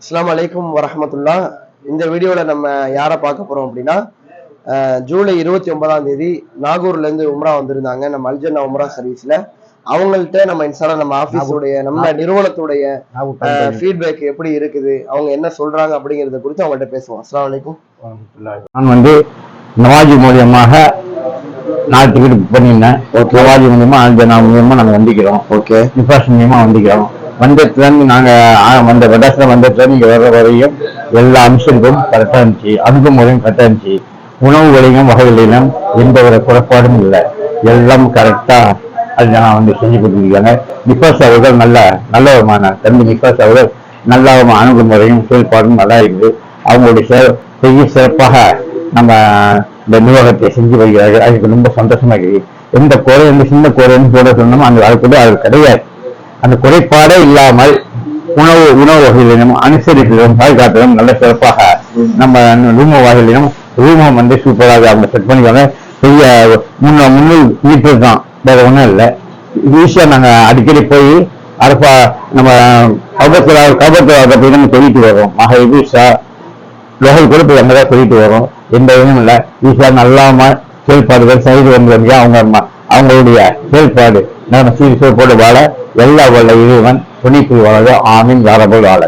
அஸ்ஸலாமு அலைக்கும் வரஹமத்துல்லா. இந்த வீடியோல நம்ம யாரை பார்க்க போறோம் அப்படின்னா ஜூலை இருபத்தி ஒன்பதாம் தேதி நாகூர்ல இருந்து உம்ரா வந்திருந்தாங்க நம்ம அல்ஜன்னா உம்ரா சர்வீஸ்ல. அவங்கள்ட்ட நம்ம இன்ஸ்டால நம்ம ஆபீஸோடைய நம்ம நிறுவனத்துடைய ஃபீட்பேக் எப்படி இருக்குது அவங்க என்ன சொல்றாங்க அப்படிங்கறத குறித்து அவங்கள்ட்ட பேசுவோம். அஸ்ஸலாமு அலைக்கும். நான் வந்து நவாஜி மூலியமாக நாலு டிக்கெட் பண்ணியிருந்தேன். நவாஜி மூலியமா அஞ்சனா மூலியமா நாங்க வந்திக்கிறோம் ஓகே நிபாஷ் மூலியமா வந்திக்கிறோம் வந்ததுல நாங்கள் நாங்க வந்த மெட்ராஸ்ல வந்துட்டு இங்கே இங்க வர்ற வரையும் எல்லா அம்சங்களும் கரெக்டா இருந்துச்சு அணுகுமுறையும் கரெக்டா இருந்துச்சு உணவு வழியும் வகைகளிலும் எந்த ஒரு குறைபாடும் இல்லை. எல்லாம் கரெக்டா அது நான் வந்து செஞ்சு கொடுத்துருக்காங்க. நிபாஸ் அவர்கள் நல்ல நல்லவமான தம்பி நிபாஸ் அவர்கள் நல்ல அணுகுமுறையும் செயல்பாடும் நல்லா இருக்குது. அவங்களுடைய சிற- பெரிய சிறப்பாக நம்ம இந்த நிர்வாகத்தை செஞ்சு வருகிறார்கள் அதுக்கு ரொம்ப சந்தோஷமா இருக்குது. எந்த குறை எந்த சின்ன குறைன்னு போட சொன்னோமோ அந்த அது கூட அது கிடையாது. அந்த குறைபாடே இல்லாமல் உணவு உணவு வகைகளிலும் அனுசரிப்பிலும் பாதுகாப்பிலும் நல்ல சிறப்பாக நம்ம ரூம வகையிலும் ரூமம் வந்து சூப்பராக அவங்க செட் பண்ணிக்காங்க பெரிய முன்ன முன்னூறு மீட்டர் தான். வேற ஒன்றும் இல்லை. ஈஸியா நாங்க அடிக்கடி போய் அரப்பா நம்ம கபத்துல கபத்துல அதை போய் நம்ம சொல்லிட்டு வரோம் மக ஈஷா லோகல் கூட போய் அங்கதான் சொல்லிட்டு வரோம் எந்த இதுவும் இல்லை. ஈஸியா நல்லாம செயல்பாடுகள் செய்து வந்தவங்க அவங்க அவங்களுடைய செயல்பாடு நம்ம சீர் போட்டு வாழ எல்லா வல்ல இறைவன் துணை புரிவாளர்கள் ஆமீன் யாரபோல் ஆளன்